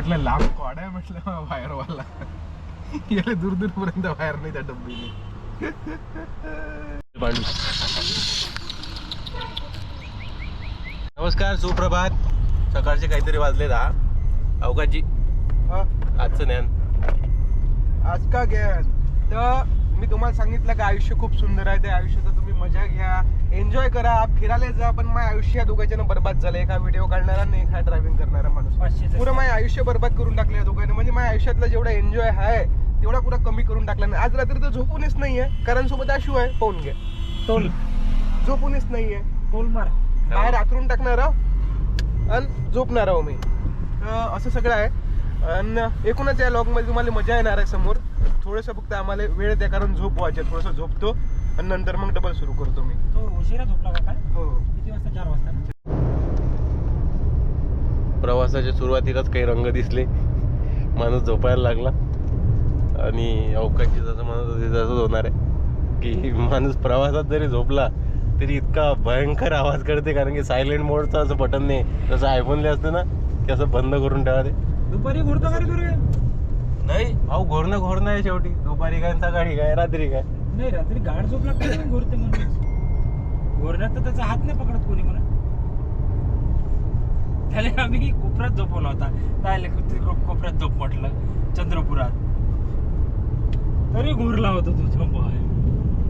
म्हटलं लांब कॉड आहे म्हटलं बाहेरवाला याला दूर दूर पर्यंत बाहेर नाही त्या डब्बीने. नमस्कार सुप्रभात. सकाळचे काहीतरी वाजले दहा अवकाशजी. हा. आजचं ज्ञान. आज का ज्ञान? तर मी तुम्हाला सांगितलं की आयुष्य खूप सुंदर आहे त्या आयुष्याचा तुम्ही मजा घ्या. एन्जॉय करा. फिरायला जा पण माझ्या आयुष्य या दोघांच्यानं बरबाद झालं. एका व्हिडिओ काढणारा आणि एका ड्रायव्हिंग करणारा माणूस. पुरं माझं आयुष्य बरबाद करून टाकलं या दोघांनी. म्हणजे माझ्या आयुष्यातला जेवढा एन्जॉय आहे तेवढा पुरा कमी करून टाकला नाही. आज रात्री तर झोपूनच नाहीये. कारण सोबत आशू आहे पाहून घ्या टोल झोपूनच नाहीये. टोल मार. बाहेर आतरून टाकणार आणि झोपणार आहो मी. असं सगळं आहे. आणि एकूणच या मध्ये तुम्हाला मजा येणार आहे समोर. थोडंसं फक्त आम्हाला वेळ द्या कारण झोप व्हायचे थोडंसं झोपतो आणि नंतर मग डबल सुरू करतो मी. तो उशिरा झोपला का काय? हो. किती वाजता? चार वाजता ना? प्रवासाच्या सुरुवातीलाच काही रंग दिसले. माणूस झोपायला लागला. आणि अवकाशची जसं होते तसंच होणार आहे. की माणूस प्रवासात जरी झोपला तरी इतका भयंकर आवाज करते कारण की सायलेंट मोडचं असं बटन नाही. जसं आयफोनला असतं ना की असं बंद करून ठेवा ते. दुपारी घुरतो का रे तुरे नाही. भाऊ घोरणं घोरणं आहे शेवटी. दुपारी काय सकाळी काय रात्री काय? नाही रात्री गाड झोप लागते घोरते म्हणून. घोरण्यात तर त्याचा हात नाही पकडत कोणी म्हणा त्याला आम्ही कोपऱ्यात झोपवला होता. काय कोपऱ्यात झोप म्हटलं? चंद्रपुरात. तरी घोरला होता तो झोपा.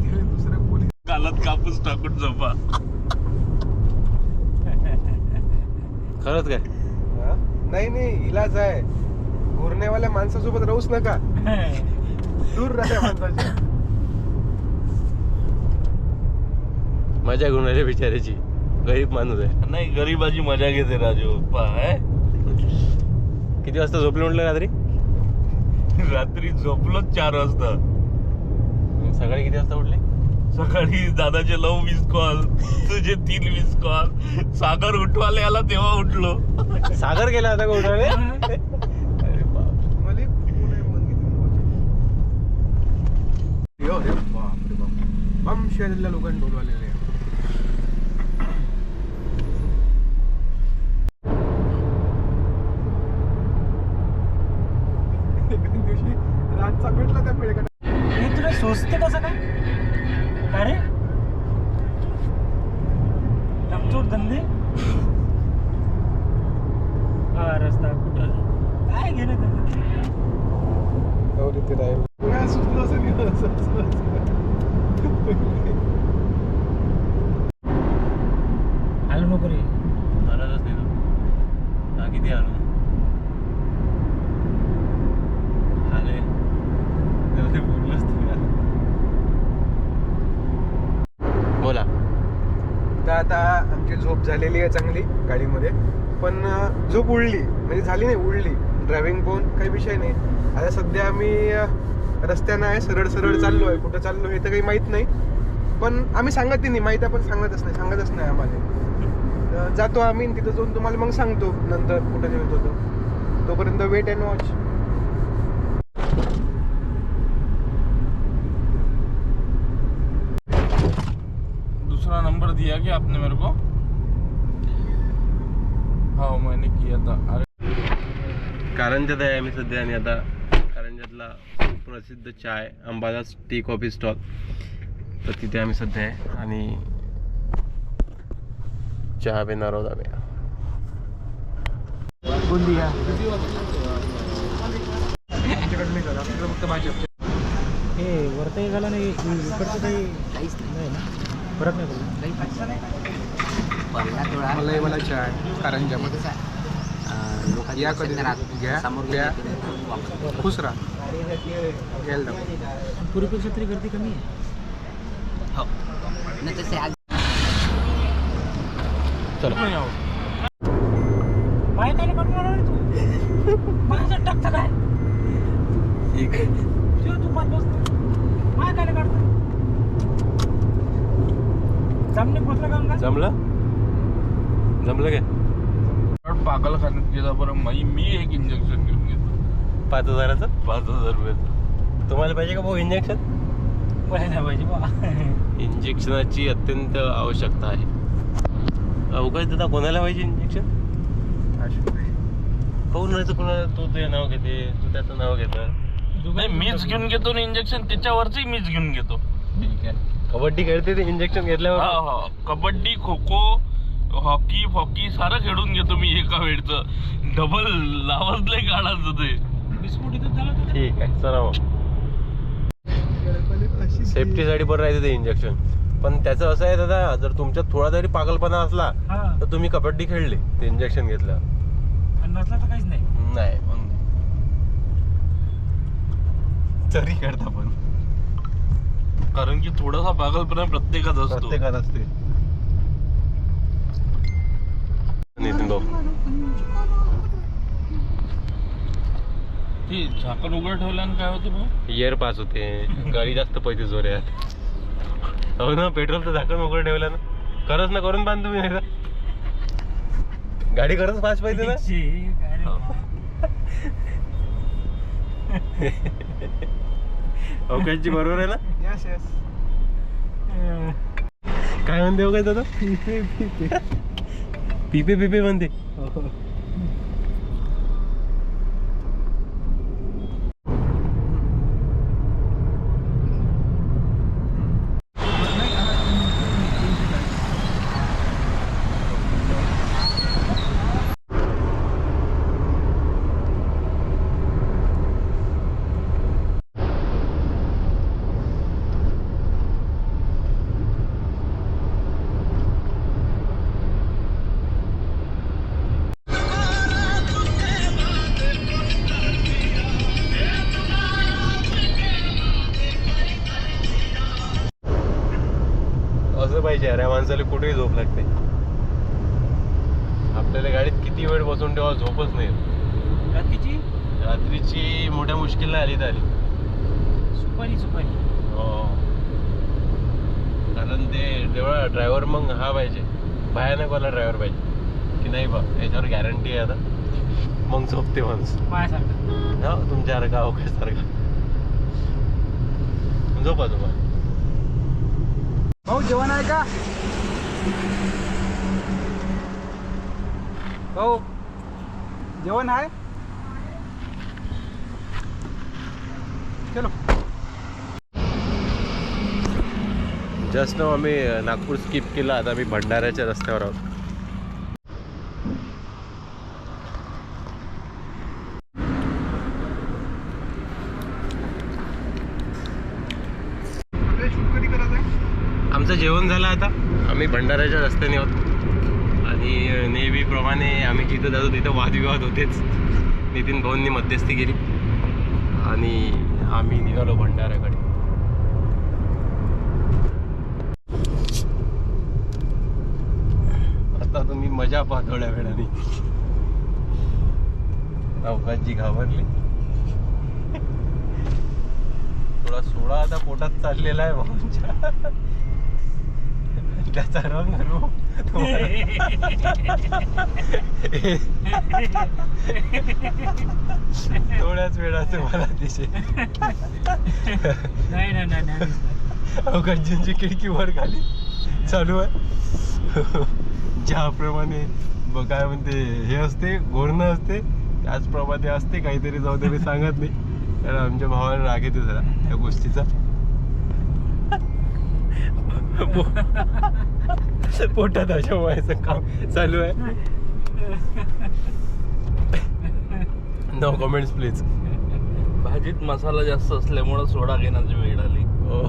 दुसऱ्या पोलीस गालात कापूस टाकून झोपा. खरंच काय? नाही नाही इलाज आहे. घोरण्यावाल्या माणसासोबत राहूच नका. दूर राहा माणसाच्या मजा घेऊन बिचाऱ्याची. गरीब माणूस आहे. नाही गरीबाची मजा घेते राजू किती वाजता झोपले म्हटलं रात्री? रात्री झोपलो चार वाजता. सकाळी किती वाजता उठले? सकाळी दादाचे नऊ मिस कॉल तुझे तीन मिस कॉल सागर उठवाले आला तेव्हा उठलो. सागर गेला होता का उठावे अरे बाप मला कोण आहे म्हणून किती महत्त्वाचे. यो. रे बाप. बम शहरातल्या लोकांनी बोलवलेले दिवशी रातचा भेटला त्या पेळकडे हे तुला सोचते कसं काय? का रे? लमचोट धंदे? हा रस्ता कुठं? काय घेणं जाऊ दे ते राहील काय सुचलं असं नाही असं- असं- असं. आलो नको रे आलाच नाही तो हा किती आलो आले तेव्हा ते बोललोच नाही यार. बोला तर आता आमची झोप झालेली आहे चांगली गाडीमध्ये. पण झोप उडली. म्हणजे झाली नाही उडली. ड्रायव्हिंग पण काही विषय नाही. आता सध्या आम्ही रस्त्यानं आहे सरळ सरळ चाललो आहे. कुठं चाललो हे तर काही माहीत नाही. पण आम्ही सांगत नाही. माहीत आहे पण सांगतच नाही. सांगतच नाही आम्हाला. जातो आम्ही तिथं जाऊन तुम्हाला मग सांगतो. नंतर कुठं नेत होतो तोपर्यंत वेट अँड वॉच नंबर दिया क्या आपने मेरे को? हाँ मैंने किया था। अरे। कारंजात आहे आम्ही सध्या आणि आता। कारंजातला प्रसिद्ध चाय अंबादास टी कॉफी स्टॉल। तर तिथे आम्ही सध्या आहे आणि चहा पिणार आहोत आम्ही. फक्त भाजप हे वरतही झालं नाही इकडचं काही काहीच नाही. ना फरक नाही पडला. मला चाय कारंजामध्ये या कधी घ्या घ्या खुश राहा. घ्यायला. पूर्वीपेक्षा तरी गर्दी कमी आहे. चला. पाय काय काढणार रे तू. माझ्या टाकता काय? तू तू पाच बसतो पाय काय काढतो. जमलं जमलं काय पागल खाण्यात गेला बरं मी मी एक इंजेक्शन घेऊन घेतो पाच हजाराचं पाच हजार रुपयाचं. तुम्हाला पाहिजे का भाऊ इंजेक्शन नाही पाहिजे बा इंजेक्शनाची अत्यंत आवश्यकता आहे. अवकाश दादा कोणाला पाहिजे इंजेक्शन आशु. काऊन नाही तर कुणाला तू ते नाव घेते तू त्याचं नाव घेतं. नाही मीच घेऊन घेतो ना इंजेक्शन त्याच्यावरची मीच घेऊन घेतो. ठीक आहे. कबड्डी खेळते ते इंजेक्शन हा घेतल्यावर. हा कबड्डी खो खो हॉकी फॉकी सारं खेळून घेतो मी एका वेळचं. डबल लावच लय काढायचं ते ठीक आहे चला मग. सेफ्टीसाठी पण राहते ते इंजेक्शन पण त्याचं असं आहे दादा जर तुमच्यात थोडा जरी पागलपणा असला हा. तर तुम्ही कबड्डी खेळले ते इंजेक्शन घेतल्यावर. आणि नसला तर काहीच नाही. नाही मग तरी करता पण. कारण की थोडासा पागलपणा प्रत्येकात असतो. प्रत्येकात असते. नितीन भाऊ. ते झाकण उघड ठेवल्यानं काय होते भाऊ? इयर पास होते. गाडी जास्त पैसे जोऱ्यात हो ना पेट्रोलचं झाकण उघड ठेवलं ना. खरंच ना करून बांध तुम्ही नाही तर. गाडी खरंच फास्ट पाहिजे ना? बाबा. अवकाशची बरोबर आहे ना? यस काय म्हणते हो काय दादा पिपे पिपे म्हणते. अरे माणसाला कुठेही झोप लागते. आपल्याला गाडीत किती वेळ बसून तेव्हा झोपच नाही. रात्रीची? रात्रीची मोठ्या मुश्किलला आली तर आली. सुपारी सुपारी. हो. कारण ते तेवढा ड्रायव्हर मग हा पाहिजे. भयानकवाला ड्रायव्हर पाहिजे. की नाही बा याच्यावर गॅरंटी आहे आता. मग झोपते माणूस. माझ्यासारखं हा तुमच्यासारखा अवकाशसारखा. झोपा झोपा. भाऊ जेवण आहे का? भाऊ जेवण आहे? चलो. जस्ट ना आम्ही नागपूर स्किप केला. आता आम्ही भंडाऱ्याच्या रस्त्यावर आहोत शूट कधी करायचं आहे आमचं जेवण झालं आता आम्ही भंडाऱ्याच्या रस्त्याने आहोत. आणि नेहमीप्रमाणे आम्ही जिथं जातो तिथं वादविवाद होतेच. नितीन भाऊंनी मध्यस्थी केली. आणि आम्ही निघालो भंडाऱ्याकडे. आता तुम्ही मजा पहा थोड्या वेळाने. अवकाशजी घाबरली. थोडा सोळा आता पोटात चाललेला आहे भाऊंच्या. त्याचा रंग थोड्याच वेळाचे मला दिसे नाही नाही नाही नाही अवकाशजींची खिडकी वर खाली. चालू आहे. ज्याप्रमाणे काय म्हणते हे असते घोरणं असते त्याचप्रमाणे असते काहीतरी जाऊ दे मी सांगत नाही. कारण आमच्या भावाला राग येते जरा त्या गोष्टीचा. पो- पोटात अशा व्हायचं काम चालू आहे. नो कमेंट्स प्लीज भाजीत मसाला जास्त असल्यामुळे सोडा घेण्याची वेळ आली. हो.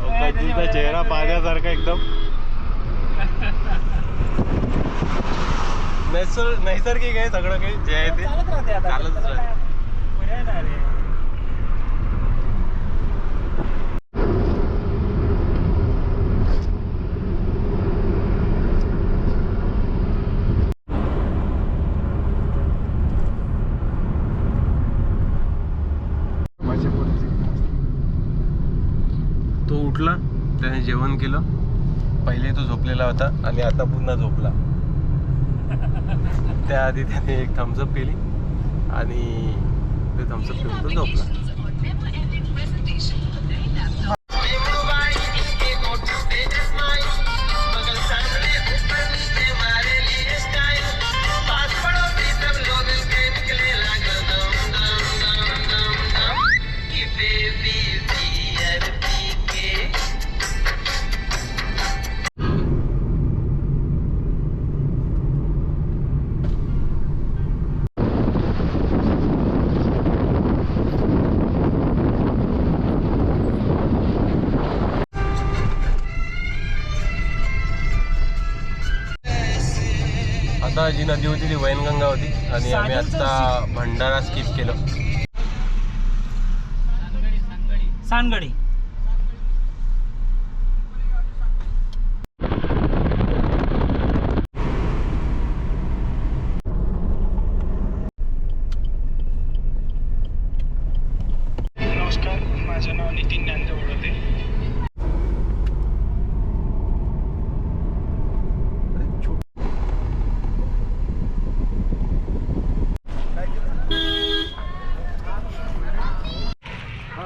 अवकाशजीचा चेहरा पाहण्यासारखा एकदम. नैसर नैसर्गिक आहे सगळं काही जे आहे ते. चालत राहते आता. चालतच राहते. पर्याय नाही रे. माझ्या पोटाची तो उठला त्याने जेवण केलं. पहिले तो झोपलेला होता आणि आता पुन्हा झोपला. त्याआधी त्याने एक थम्सअप पिली आणि ते थम्सअप पिऊन तो झोपला. जी नदी होती ती वैनगंगा होती. आणि आम्ही आता भंडारा स्किप केलं. सानगडी नमस्कार माझं नाव नितीन ज्ञानदेव ओढते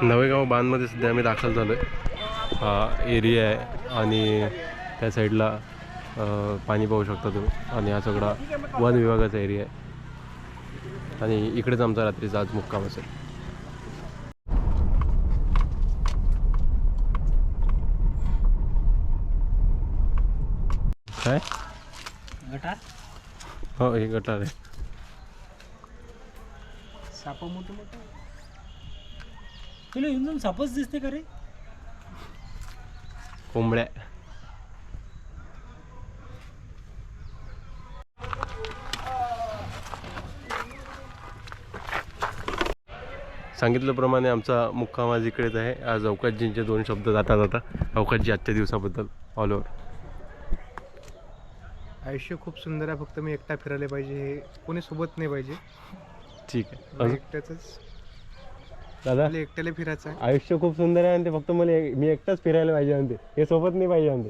नवेगाव बांधमध्ये सध्या आम्ही दाखल झालो आहे हा एरिया आहे आणि त्या साईडला पाणी पाहू शकता तुम्ही. आणि हा सगळा वन विभागाचा एरिया आहे. आणि इकडेच आमचा रात्रीचा आज मुक्काम असेल. काय? गटार? हो हे गटार आहे. साप मोठे मोठे? तुला येऊन जाऊन सापच दिसते का रे? कोंबड्या. सांगितल्याप्रमाणे आमचा मुक्काम आज इकडेच आहे. आज अवकाशजींचे दोन शब्द जाता जाता अवकाशजी आजच्या दिवसाबद्दल ऑल ओव्हर आयुष्य खूप सुंदर आहे. फक्त मी एकटा फिरायला पाहिजे हे कोणी सोबत नाही पाहिजे. ठीक आहे. एकट्याच दादा? मला एकट्याला फिरायचं आहे. आयुष्य खूप सुंदर आहे आणि ते फक्त मला एक- मी एकटाच फिरायला पाहिजे म्हणते. हे सोबत नाही पाहिजे म्हणते.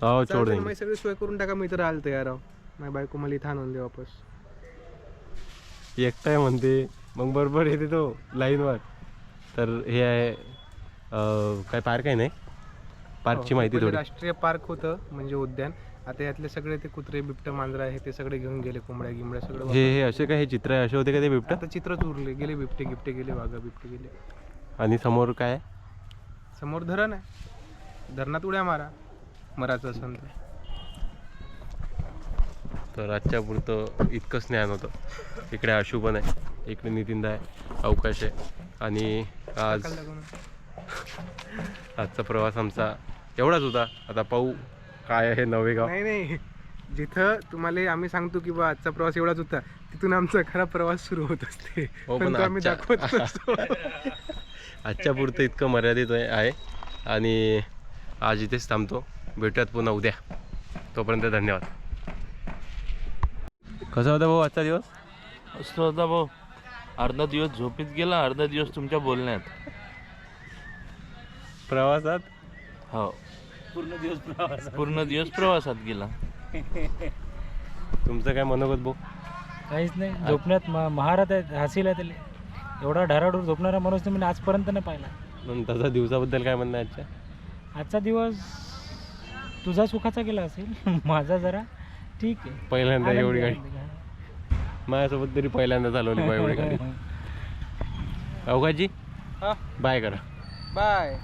हो माझी सगळी सोय करून टाका मी तर तयार आहो. माझी बायको मला इथं आणून दे वापस. एकटा आहे म्हणते. मग बरोबर येते तो लाईनवर. तर हे आहे अं, काय पार्क आहे नाही? पार्कची हो, माहिती पहिले थोडी. राष्ट्रीय पार्क होतं म्हणजे उद्यान. आता यातले सगळे ते कुत्रे बिबट मांजरा आहे ते सगळे घेऊन गेले कोंबड्या गिंबड्या सगळं हे हे असे काय हे चित्र आहे? असे होते का ते बिबट? आता चित्रच उरले गेले बिबटे गिफ्टे गेले वाघा बिबटे गेले. आणि समोर काय? आहे? समोर धरण आहे. धरणात उड्या मारा. मराचं असेल तर तर आजच्या पुरतं इतकंच ज्ञान होतं. इकडे आशू पण आहे इकडे नितीनदा आहे अवकाश आहे. आणि आज. आजचा प्रवास आमचा एवढाच होता. आता पाहू काय आहे नवेगाव? नाही नाही. जिथं तुम्हाला आम्ही सांगतो की बा आजचा प्रवास एवढाच होता तिथून आमचा खरा प्रवास सुरू होत असते. हो, पण पण तो आम्ही आजच्या- दाखवत नसतो. आजच्या पुरतं इतकं मर्यादित आहे आहे. आणि आज इथेच थांबतो. भेटूयात पुन्हा उद्या. तोपर्यंत धन्यवाद. कसा होता भाऊ आजचा दिवस? मस्त होता भाऊ. अर्धा दिवस झोपीत गेला अर्धा दिवस तुमच्या बोलण्यात. प्रवासात? हो. पूर्ण दिवस प्रवास पूर्ण दिवस प्रवासात गेला. तुमचं काय मनोगत भाऊ? काहीच नाही झोपण्यात म- महारथ आहे हसील आहे. त्याला एवढा ढाराडूर झोपणारा माणूस मी आजपर्यंत नाही पाहिला. पण तसा दिवसाबद्दल काय म्हणणं आहे आजच्या? आजचा दिवस तुझा सुखाचा गेला असेल माझा जरा. ठीक आहे. पहिल्यांदा एवढी गाडी. आनंदी. माझ्यासोबत तरी पहिल्यांदा चालवली बा एवढी गाडी. अवघाजी? हा. बाय करा. बाय.